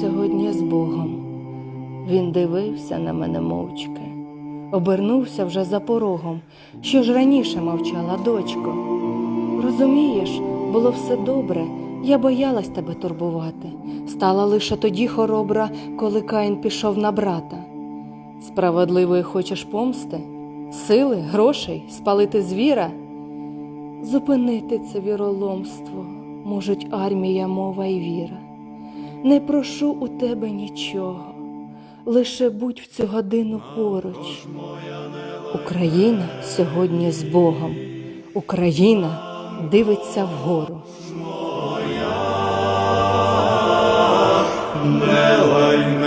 сьогодні з Богом. Він дивився на мене мовчки, обернувся вже за порогом. Що ж раніше мовчала, дочко? Розумієш, було все добре, я боялась тебе турбувати. Стала лише тоді хоробра, коли Каїн пішов на брата. Справедливої хочеш помсти? Сили, грошей, спалити звіра? Зупинити це віроломство можуть армія, мова і віра. Не прошу у тебе нічого, лише будь в цю годину поруч. Україна сьогодні з Богом, Україна дивиться вгору. Не лайно